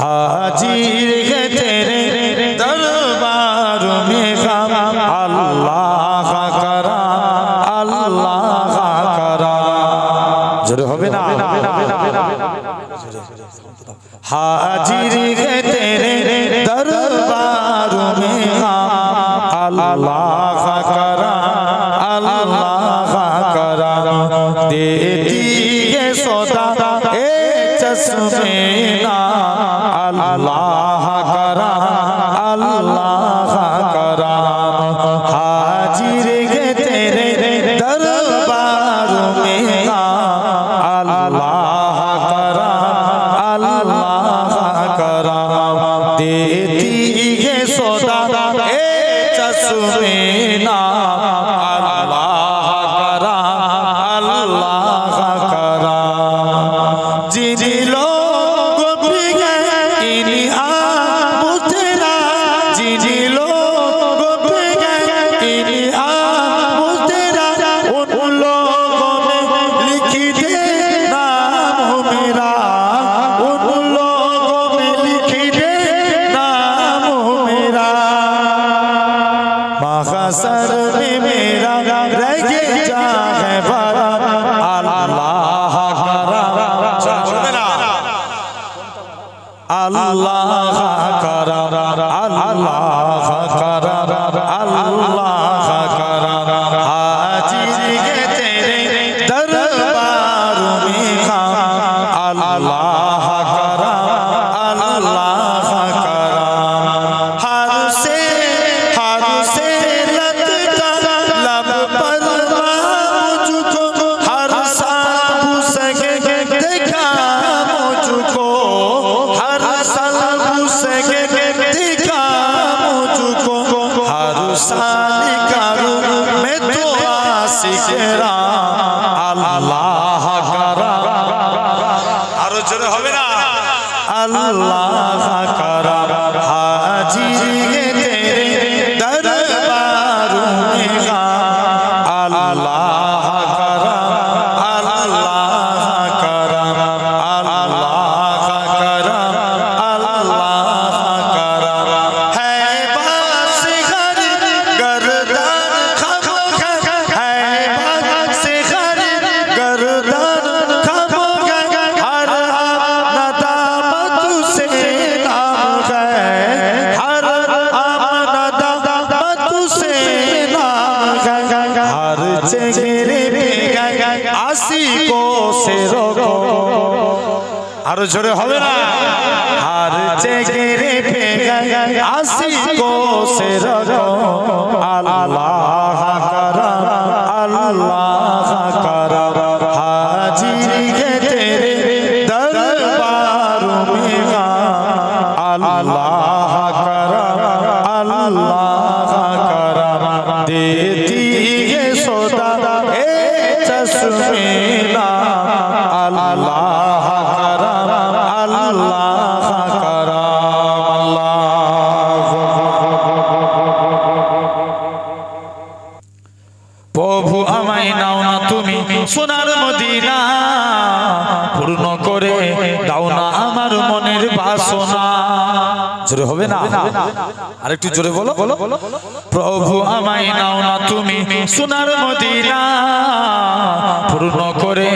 হাজির গে তেরে দরবার মে খাম আল্লাহ করা আল্লাহ করা জোরে হবে না? হাজির গে তেরে দরবার মে খাম আল্লাহ করা আল্লাহ করা দে এ চশমে la আল্লাহ हर साल करूं मैं तो आशिकरा अल्लाह আরও জোরে হবে না? আর চেহারে রেখে আসি আরেকটু জোরে বলো। বলো প্রভু আমায় নাও না তুমি সোনার মদিনা। পূর্ণ করে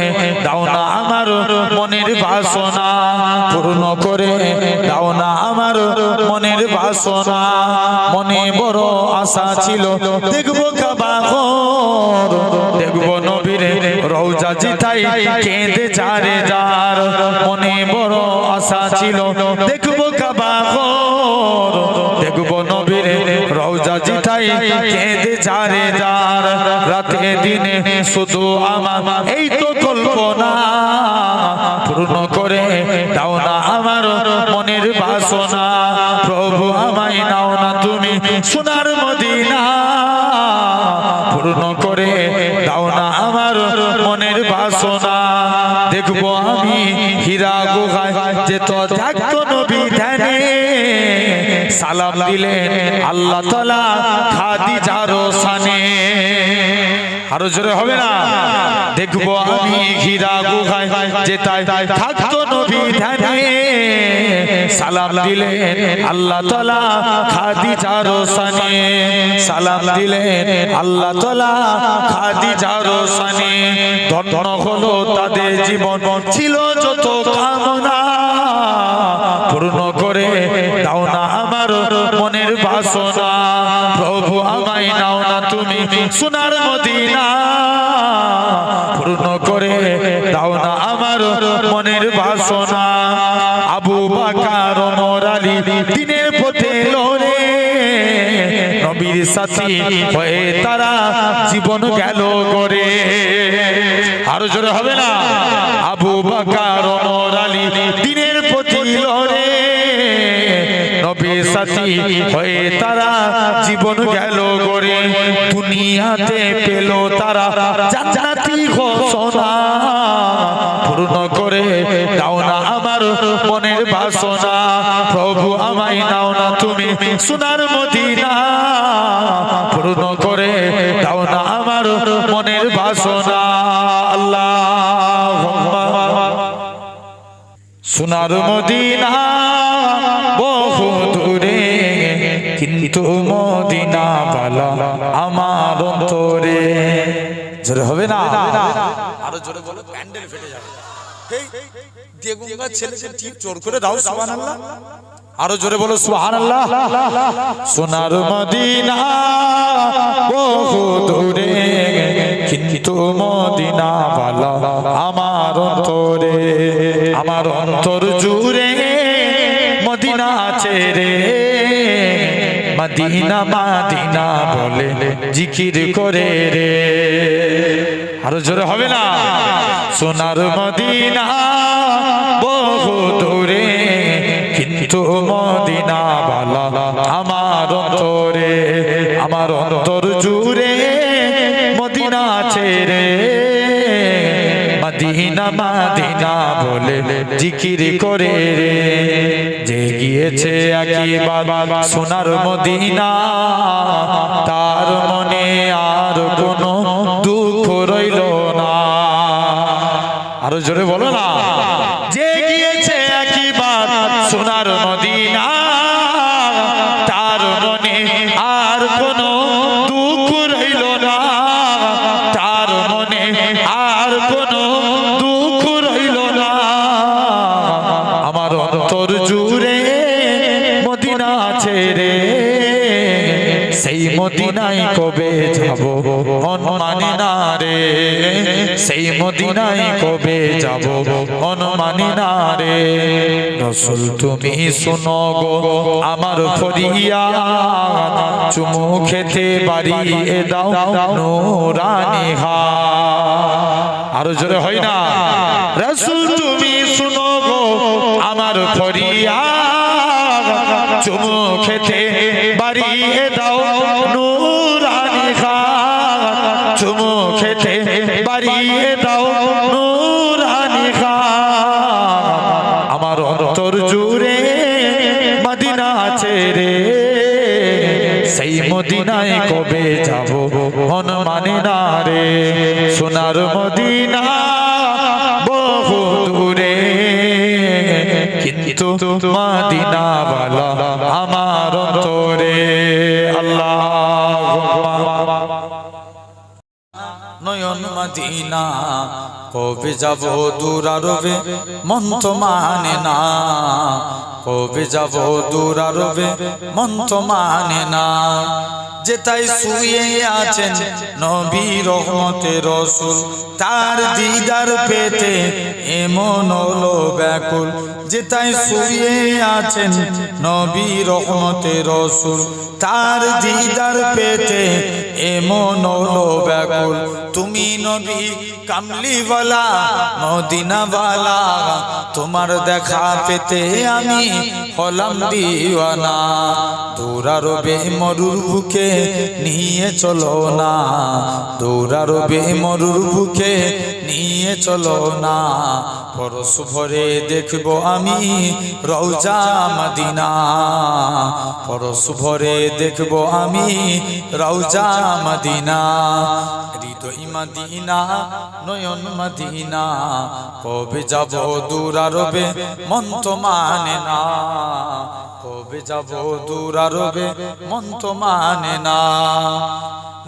দাও না আমার মনের বাসনা। পূর্ণ করে দাও না আমার মনের বাসনা। মনে বড় আশা ছিল, দেখব কাবাগর দেখব নবীরে রৌজা জিতাই কেঁদে যারে যার। মনে বড় আশা ছিল, দেখব কাবাগর কেঁদে যারে যার, রাতে দিনে শুধু আমার, এই তো কল্পনা পূর্ণ করে দাও না আমার মনের বাসনা। প্রভু আমায় নাও না তুমি, সোনার সালাম দিলেন আল্লাহ তালা খাদিজারো সানে। আরও জোরে হবে না? দেখব আমি হীরা গুহায় যে তাই থাকতো নবী ধ্যানে। সালাম দিলেন আল্লাহ তালা খাদিজার সানে। সালাম দিলেন আল্লাহ তালা খাদিজার সানে। ধন্য হলো তাদের জীবন। ছিল যত সোনার মদিনা পূর্ণ করে দাও না আমার মনের বাসনা। আবু বাকার ওমর আলী দিনের পথে লড়ে। নবীর সাথী হয়ে তারা জীবন গেল করে। আরও জোরে হবে না। আবু বাকার ওমর আলী দিনের প্রতি লড়ে। নবীর সাথী হয়ে তারা জীবন গেল করে। দুনিয়াতে পেল তারা। জান্নাতি ঘোষণা। পূর্ণ করে দাও না আমার মনের বাসনা। প্রভু, আমায় নাও না তুমি সোনার মদিনা। পূর্ণ করে দাও না আমার মনের বাসনা। আল্লাহ সোনার মদিনা বহু দূরে, কিন্তু মদিনা বালা আমার জোরে হবে না? আরও জোরে বলো প্যান্ডেল ফেটে যাবে। এই দেগুঙ্গা ছেলেকে ঠিক জোর করে দাও আরও জোরে বলো সুবহানাল্লাহ। সোনার মদিনা বহু দূরে কিন্তু মদিনা বালা আমার অন্তরে। আমার অন্তর জুড়ে মদিনা আছে রে। মদিনা মাদিনা বলে জিকির করে রে। আরও জোরে হবে না? সোনার মদিনা বহু দূরে কিন্তু মদিনা বালা আমার অন্তরে আমার অন্তর জুড়ে মদিনা আছে রে। মদিনা মাদিনা বলে জিকির করে রে। যে গিয়েছে একবার সোনার মদিনা তার মনে আর কোনো আরও জোরে বলো না। যে গিয়েছে একবার সোনার মদিনা, তার মনে আর কোনো দুঃখ রইল না। তার মনে আর দুঃখ রইল না। আমার অন্তর জুড়ে মদিনা সেই মদিনায় কবে যাব? মন মানে না রে, সেই মদিনায় রসুল, তুমি শোনো গো, আমার ফরিয়া চুমু খেতে বাড়িয়ে দাও, নোরানি হা। আরও জোরে হয় না? রসুল, তুমি শুনো গো, আমার ফরিয়া চুমু খেতে বাড়িয়ে দাও, নুরানি খা চুমু খেতে বাড়িয়ে কিন্তু মদিনা বালা আমার অন্তরে আল্লাহ নয়ন মদিনা, কবে যাব দূরারবে মন তো মানে না। কবে যাব দূর আরবে মন তো মানে না। যেটাই শুয়ে আছেন নবী রহমতে রসুল, তার দিদার পেতে এমন হলো ব্যাকুল। যেটাই শুয়ে আছেন নবী রহমতে রসুল তার দিদার পেতে এমন হলো ব্যাকুল। তুমি নবী কামলিওয়ালা মদিনাওয়ালা তোমার দেখা পেতে আমি হলাম দিওয়ানা। দৌড়ারবে মরুর বুকে নিয়ে চলো না। দৌড়ারবে মরুর বুকে নিয়ে চলো না। পরশ ভরে দেখব আমি রৌজা মদিনা। পরশ ভরে দেখব আমি রৌজা মদিনা। হৃদয় মদিনা, নয়ন মদিনা। কবে যাব দূর আরবে, মন তো মানে না। কবে যাব দূর আরবে, মন তো মানে না।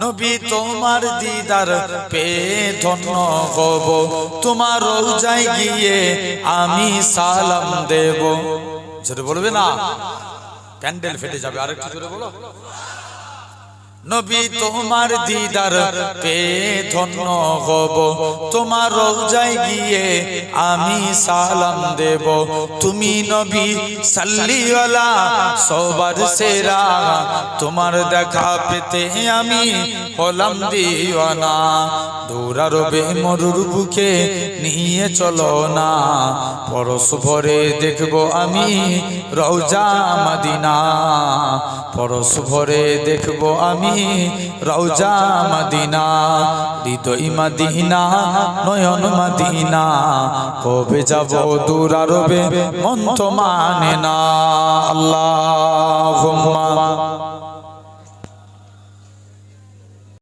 নবী তোমার দিদার পে ধন্য হব। তোমার রোজায় গিয়ে আমি সালাম দেব। জোরে বলবে না? প্যান্ডেল ফেটে যাবে। আরেকটু বলো। নবী তোমার দিদার পে ধন্য হব। তোমার রোজায় গিয়ে আমি সালাম দেব। তুমি নবী সাল্লিওয়ালা, সবার সেরা। তোমার দেখা পেতে আমি হলাম দিওয়ানা। দৌড়ারবে মরুর বুকে নিয়ে চলো না। পরশ ভরে দেখব আমি রওজা মদিনা। পরশ ভরে দেখব আমি রওজা মদিনা, হৃদয় মদিনা, নয়ন মদিনা, কবে যাব দূর আরবে, মন তো মানে না। আল্লাহ